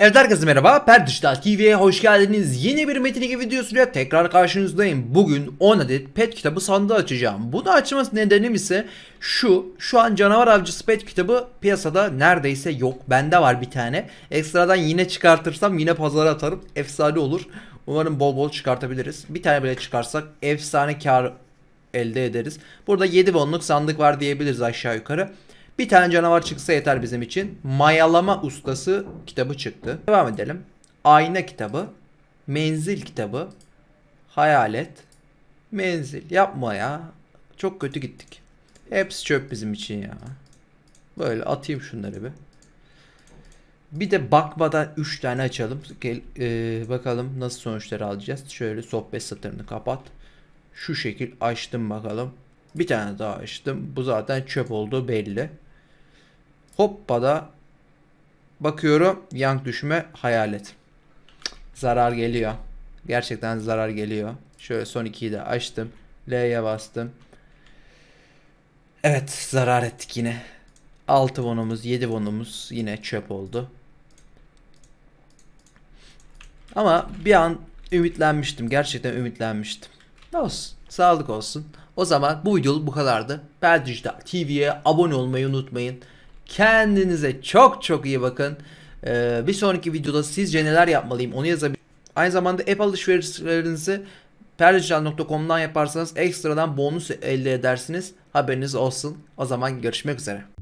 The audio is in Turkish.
Evet herkese merhaba. Per Dijital TV'ye hoş geldiniz. Yeni bir Metin 2 videosuyla tekrar karşınızdayım. Bugün 10 adet pet kitabı sandığı açacağım. Bunu açması nedenim ise şu. Şu an canavar avcısı pet kitabı piyasada neredeyse yok. Bende var bir tane. Ekstradan yine çıkartırsam yine pazara atarım. Efsane olur. Umarım bol bol çıkartabiliriz. Bir tane bile çıkarsak efsane kar elde ederiz. Burada 7 bonluk sandık var diyebiliriz aşağı yukarı. Bir tane canavar çıksa yeter bizim için. Mayalama ustası kitabı çıktı. Devam edelim. Ayna kitabı, menzil kitabı, hayalet, menzil. Yapma ya. Çok kötü gittik. Hepsi çöp bizim için ya. Böyle atayım şunları bir. Bir de bakmadan 3 tane açalım. Gel, e, bakalım nasıl sonuçları alacağız. Şöyle sohbet satırını kapat. Şu şekil açtım bakalım. Bir tane daha açtım. Bu zaten çöp olduğu belli. Hoppada bakıyorum yank düşme hayalet. Zarar geliyor. Gerçekten zarar geliyor. Şöyle son ikiyi de açtım. L'ye bastım. Evet zarar ettik yine. 6 bonumuz 7 bonumuz yine çöp oldu. Ama bir an ümitlenmiştim. Gerçekten ümitlenmiştim. Olsun. Sağlık olsun. O zaman bu video bu kadardı. Per Dijital TV'ye abone olmayı unutmayın. Kendinize çok çok iyi bakın. Ee, bir sonraki videoda sizce neler yapmalıyım onu yazabilirsiniz. Aynı zamanda app alışverişlerinizi perdijital.com'dan yaparsanız ekstradan bonus elde edersiniz. Haberiniz olsun. O zaman görüşmek üzere.